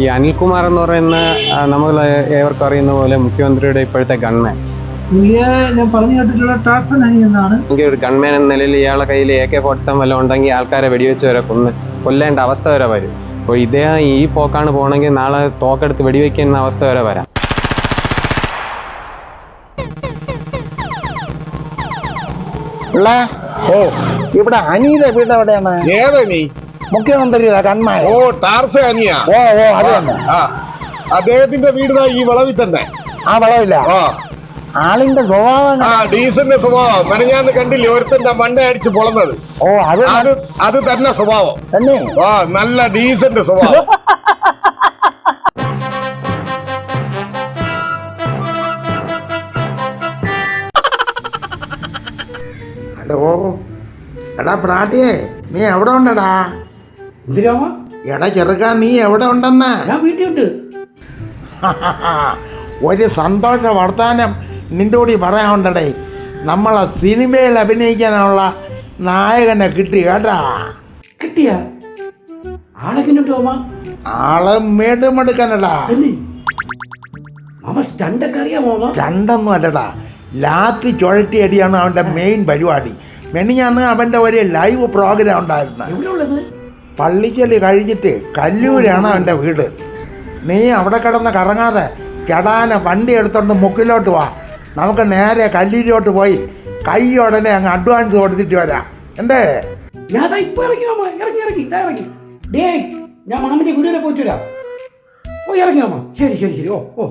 ഈ അനിൽകുമാർ എന്ന് പറയുന്ന നമ്മൾ ഏവർക്കും അറിയുന്ന പോലെ മുഖ്യമന്ത്രിയുടെ ഇപ്പോഴത്തെ ഗൺമാൻ പുള്ളിയെ ഞാൻ പറഞ്ഞു കേട്ടിട്ടുള്ള ടാർസൻ അനി എന്നാണ്. എങ്കിൽ ഒരു ഗൺമാൻ എന്ന നിലയിൽ ഇയാളെ കയ്യിൽ എ കെ ഫോർട്ടി സെവൻ വല്ലതും ഉണ്ടെങ്കിൽ ആൾക്കാരെ വെടിവെച്ച് വരെ കൊന്ന് കൊല്ലേണ്ട അവസ്ഥ വരെ വരും. അപ്പോൾ ഇദ്ദേഹം ഈ പോക്കാണ് പോകണമെങ്കിൽ നാളെ തോക്കെടുത്ത് വെടിവെക്കുന്ന അവസ്ഥ വരെ വരാം. ഉള്ള ഓ ഇവിടെ അനീത വീട് എവിടെയാണ്? ഏതാ നീ? മുഖ്യമന്ത്രിയുടെ കന്മാൻ ഓ ടാർസ അനിയാ ഓ ഓ അത് തന്നെ. ആ. അദ്ദേഹത്തിന്റെ വീട് ദാ ഈ വളവിൽ തന്നെ. ആ വളവില്ല. ആ. ആളിന്റെ സ്വഭാവം ആ ഡീസന്റ് സ്വഭാവം. മെനഞ്ഞാന്ന് കണ്ടില്ലേ ഒരുത്തന്റെ മണ്ട അടിച്ച് പൊളന്നത്? ഓ അത് അത് അത് തന്നെ സ്വഭാവം. തന്നെ? ആ നല്ല ഡീസന്റ് സ്വഭാവം. ഹലോ. എടാ പ്രാട്ടിയേ നീ എവിടെ ഉണ്ടടാ? എടാ ചെറുക്ക നീ എവിടെ ഉണ്ടെന്ന്? ഞാൻ വീട്ടിലുണ്ട്. ഒരു സന്തോഷ വർത്താനം നിന്റെ കൂടി പറയാനുണ്ടടേ. നമ്മളെ സിനിമയിൽ അഭിനയിക്കാനുള്ള നായകനെ കിട്ടി കേട്ടാ. കിട്ടിയ? ആളൊക്കെ ഉണ്ട് മാമ? ആൾ മേടുമെടുക്കനടാ. തന്നെ? മാമ സ്റ്റണ്ടൊക്കെ അറിയാമോ മാമ? രണ്ടൊന്നും അല്ലടാ. ലാത്തി ചുഴറ്റി അടിയാണ് അവന്റെ മെയിൻ പരിപാടി. മെനിഞ്ഞാന്ന് അവന്റെ ഒരു ലൈവ് പ്രോഗ്രാം ഉണ്ടായിരുന്നു. എവിടെ ഉള്ളത്? പള്ളിക്കൽ കഴിഞ്ഞിട്ട് കല്ലൂരാണ് അവന്റെ വീട്. നീ അവിടെ കിടന്ന് കറങ്ങാതെ കെടാന വണ്ടി എടുത്തോണ്ട് മുക്കിലോട്ട് വാ. നമുക്ക് നേരെ കല്ലൂരിലോട്ട് പോയി കൈ ഉടനെ അങ്ങ് അഡ്വാൻസ് കൊടുത്തിട്ട് വരാം. എന്തേ? ഞാൻ ഇപ്പൊ ഇറങ്ങി മാമ ഇറങ്ങി ഇറങ്ങി ഇതാ ഇറങ്ങി. ഡേ ഞാൻ മാമന്റെ വീട് വരെ പോയിട്ട് വരാം. ഓ ഇറങ്ങി മാമ ശരി ശരി ശരി. ഓ ഓ.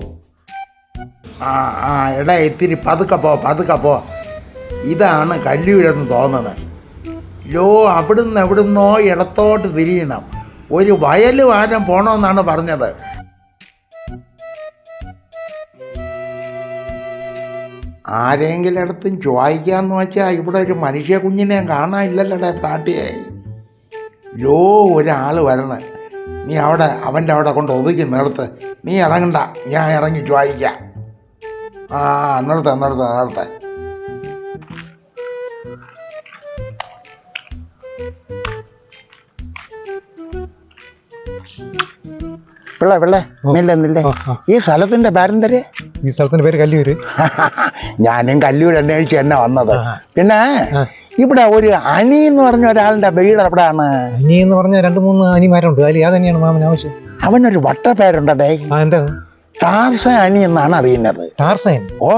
ആ ആ എടാ ഇത്തിരി പതുക്കെ പോ പതുക്കെ പോ. ഇതാണ് കല്ലൂരെന്ന് തോന്നുന്നത്. ലോ അവിടുന്ന് എവിടുന്നോ ഇടത്തോട്ട് തിരിയണം. ഒരു വയൽ വാരം പോണമെന്നാണ് പറഞ്ഞത്. ആരെങ്കിലും ഇടത്തും ചോദിക്കാന്ന് വെച്ചാൽ ഇവിടെ ഒരു മനുഷ്യ കുഞ്ഞിനെ കാണാനില്ലല്ലോടെ പാട്ടിയെ. ലോ ഒരാൾ വരണേ. നീ അവിടെ അവന്റെ അവിടെ കൊണ്ട് ഒതുക്കി നിർത്ത്. നീ ഇറങ്ങണ്ട ഞാൻ ഇറങ്ങി ചോദിക്കാം. ആ നിർത്ത നിർത്ത നിർത്ത. പിള്ളേ പിള്ളേ നില്ല നില്ലേ. ഈ സ്ഥലത്തിന്റെ പേരെന്തര്? ഈ സ്ഥലത്തിന്റെ പേര് കല്ലൂര് ഞാനും കല്ലൂർ അന്വേഷിച്ച് തന്നെ വന്നത്. പിന്നെ. ഇവിടെ ഒരു അനി എന്ന് പറഞ്ഞ ഒരാളുടെ വീട് എവിടെയാണ് അനി എന്ന് പറഞ്ഞ രണ്ട് മൂന്ന് അനിമാരുണ്ട്. അതിൽ യാതന്നെയാണ് മാമൻ? ആവശ്യം അവനൊരു വട്ടപ്പേരുണ്ടേ എന്താ? ടാർസൻ അനി എന്നാണ് അറിയുന്നത്. ടാർസൻ? ഓ.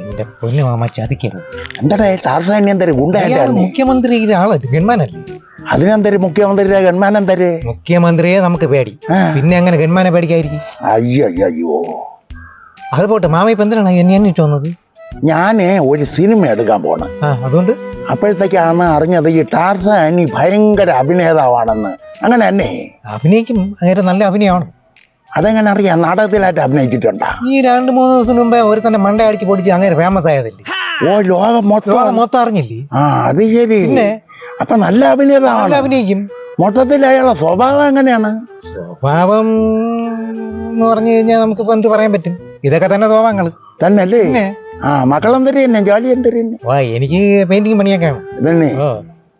എന്റെ പൊന്നു മാമ ചതിക്കരുത്. എന്താ ടാർസൻ അനി എന്തൊരു ഗുണ്ടായിട്ടാണ് മുഖ്യമന്ത്രി ആളല്ലേ ഗൺമാനല്ലേ? അതിനെന്തൊരു? മുഖ്യമന്ത്രിയെ ഗൺമാനെന്തര് മുഖ്യമന്ത്രിയെ നമുക്ക് പേടി. പിന്നെ അങ്ങനെ ഗൺമാനെ പേടിക്കായിരിക്കും അയ്യോ അയ്യോ, അത് പോട്ടെ മാമ ഇപ്പൊ എന്തിനാണ് എന്നെ അന്വേഷിച്ചു വന്നത്? ഞാൻ ഒരു സിനിമ എടുക്കാൻ പോണ്. അതുകൊണ്ട്? അപ്പോഴത്തേക്കാണ് അറിഞ്ഞത് ഈ ടാർസ അനി ഭയങ്കര അഭിനേതാവാണെന്ന്. അങ്ങനെ തന്നെ. അഭിനയിക്കും അങ്ങനെ നല്ല അഭിനയമാണ്. അതെങ്ങനെ അറിയാം? നാടകത്തിലായിട്ട് അഭിനയിച്ചിട്ടുണ്ടാ? ഈ രണ്ട് മൂന്ന് ദിവസം മുമ്പേ ഒരു തന്നെ മണ്ട അടിച്ച് പൊടിച്ച് അങ്ങനെ ഫേമസ് ആയതല്ലേ? ഓ ലോകം മൊത്തം മൊത്തം അറിഞ്ഞില്ലേ? ആ അത് ശരി. പിന്നെ? അപ്പൊ നല്ല അഭിനേതാവാണ്. അഭിനയിക്കും. മൊത്തത്തിൽ അയാളുടെ സ്വഭാവം എങ്ങനെയാണ്? സ്വഭാവം എന്ന് പറഞ്ഞു കഴിഞ്ഞാൽ നമുക്കിപ്പോ എന്ത് പറയാൻ പറ്റും? ഇതൊക്കെ തന്നെ സ്വഭാവങ്ങൾ തന്നല്ലേ അല്ലേ ആ മക്കളെന്തര് തന്നെ ജോലി എന്തരെന്നെ വാ എനിക്ക് പെയിന്റിങ് പണിയൊക്കെ ഇതന്നെ.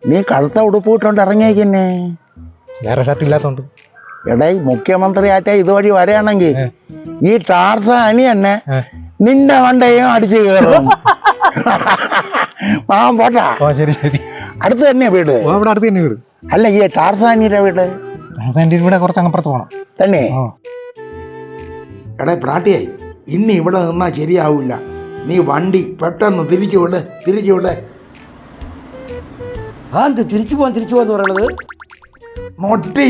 നീ കറുത്ത ഉടുപ്പിട്ടുകൊണ്ട് ഇറങ്ങിയേക്കന്നെ വേറെ ഷർട്ട് ഇല്ലാത്തോണ്ട്. എടേ മുഖ്യമന്ത്രി ആറ്റ ഇതുവഴി വരാണെങ്കിൽ ഈ ടാർസ അനി തന്നെ. നിന്റെ വണ്ടയും അടിച്ചു കയറും. ആ പോട്ടാ. ശരി ശരി. അടുത്ത് തന്നെ വീട്? ഓ അവിടെ അടുത്ത് തന്നെ വീട്. അല്ല ഈ ടാർസാനിയുടെ വീട്? എന്റെ ഇവിടെ കുറച്ച് അങ്ങപ്പുറത്ത് പോകണം തന്നെ? എടേ പ്രാട്ടിയായി. ഇന്ന് ഇവിടെ നിന്നാ ശരിയാവില്ല നീ വണ്ടി പെട്ടെന്ന് തിരിച്ചു വിട് തിരിച്ചു വിട്. ആ എന്ത് തിരിച്ചു പോവാൻ തിരിച്ചു പോവാന്ന് പറയണത്? മൊട്ടി.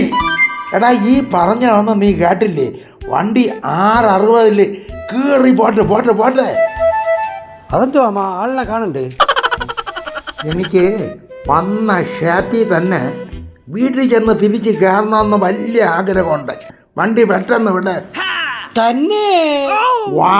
എടാ ഈ പറഞ്ഞാണെന്ന് നീ കേട്ടില്ലേ? വണ്ടി ആറ് അറുപതിൽ കീറി പോട്ടെ പോട്ടെ പോട്ടെ. അതെന്തോ ആളിനെ കാണണ്ടേ? എനിക്ക് വന്ന ഷാത്തി തന്നെ വീട്ടിൽ ചെന്ന് തിരിച്ച് കയറണമെന്ന് വലിയ ആഗ്രഹമുണ്ട്. വണ്ടി പെട്ടെന്ന് വിടെ തന്നെ? വാ.